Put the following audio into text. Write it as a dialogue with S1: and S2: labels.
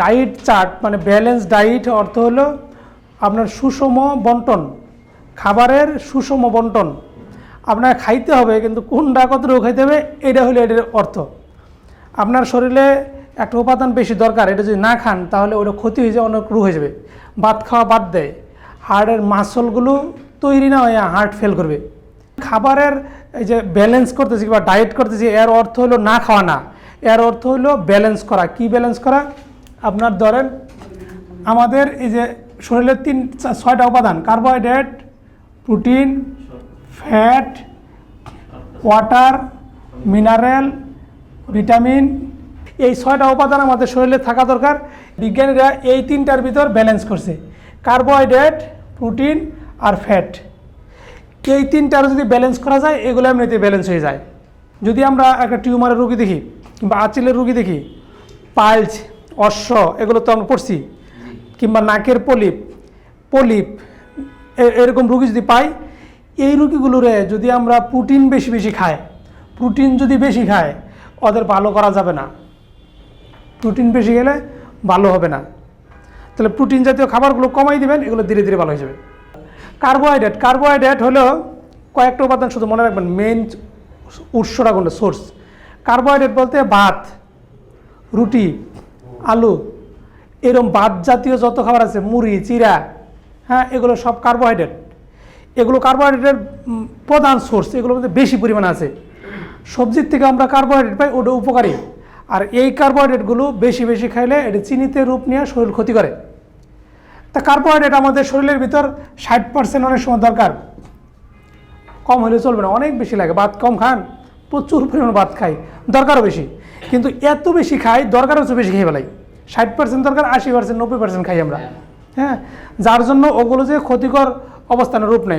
S1: Diet chart মানে balance diet অর্থ হলো আপনার সুষম বন্টন, খাবারের সুষম বন্টন। আপনার খাইতে হবে, কিন্তু কোনটা কতটুকু খাইতে হবে, এটা হলো এটার অর্থ। আপনার শরীরে একটা উপাদান বেশি দরকার, এটা যদি না খান, তাহলে ওটা ক্ষতি হয়ে যায় অনেক রোগ হয়ে যাবে। ভাত খাওয়া বাদ দেয়। হার্টের মাসলগুলো তৈরি না হয় হার্ট ফেল করবে। খাবারের এই যে ব্যালেন্স করতেছি বা ডায়েট করতেছি, এর অর্থ হলো না খাওয়া না। এর অর্থ হলো ব্যালেন্স করা। কি ব্যালেন্স করা? আপনার ধরেন আমাদের এই যে শরীরের তিন ছয়টা উপাদান carbohydrate protein fat water mineral vitamin এই ছয়টা উপাদান আমাদের শরীরে থাকা দরকার। বিজ্ঞানীরা এই তিনটার ভিতর ব্যালেন্স করছে। কার্বোহাইড্রেট প্রোটিন আর ফ্যাট এই তিনটার যদি ব্যালেন্স করা যায়, এগুলো এমনিতে ব্যালেন্স হয়ে যায়। যদি আমরা একটা টিউমারের রুগী দেখি কিংবা আচিলের রুগী দেখি পাইলস অশ্ব, এগুলো তো আমরা পড়ছি। কিংবা নাকের পলিপ পলিপ এরকম রুগী যদি পাই, এই রুগীগুলোরে যদি আমরা প্রোটিন বেশি বেশি খাই প্রোটিন যদি বেশি খায় ওদের ভালো করা যাবে না। প্রোটিন বেশি গেলে ভালো হবে না। তাহলে প্রোটিন জাতীয় খাবারগুলো কমাই দিবেন, এগুলো ধীরে ধীরে ভালো হয়ে যাবে। কার্বোহাইড্রেট কার্বোহাইড্রেট হলো কয়েকটা উপাদান শুধু মনে রাখবেন মেন উৎসটা সোর্স কার্বোহাইড্রেট বলতে ভাত, রুটি আলু, এরম ভাত জাতীয় যত খাবার আছে, মুড়ি চিরা হ্যাঁ এগুলো সব কার্বোহাইড্রেট এগুলো কার্বোহাইড্রেটের প্রধান সোর্স এগুলোর মধ্যে বেশি পরিমাণ আছে। সবজির থেকে আমরা কার্বোহাইড্রেট পাই, ওটা উপকারী। আর এই কার্বোহাইড্রেটগুলো বেশি বেশি খাইলে এটা চিনিতে রূপ নিয়ে শরীর ক্ষতি করে। তা কার্বোহাইড্রেট আমাদের শরীরের ভিতর ষাট পার্সেন্ট অনেক সময় দরকার। কম হলে চলবে না, অনেক বেশি লাগে। ভাত কম খান প্রচুর পরিমাণ ভাত খাই দরকারও বেশি। কিন্তু এত বেশি খাই দরকারও হচ্ছে বেশি খেয়ে ফেলাই। ষাট পার্সেন্ট দরকার, আশি পার্সেন্ট নব্বই পার্সেন্ট খাই আমরা। হ্যাঁ যার জন্য ওগুলো যে ক্ষতিকর অবস্থানের রূপ নেয়।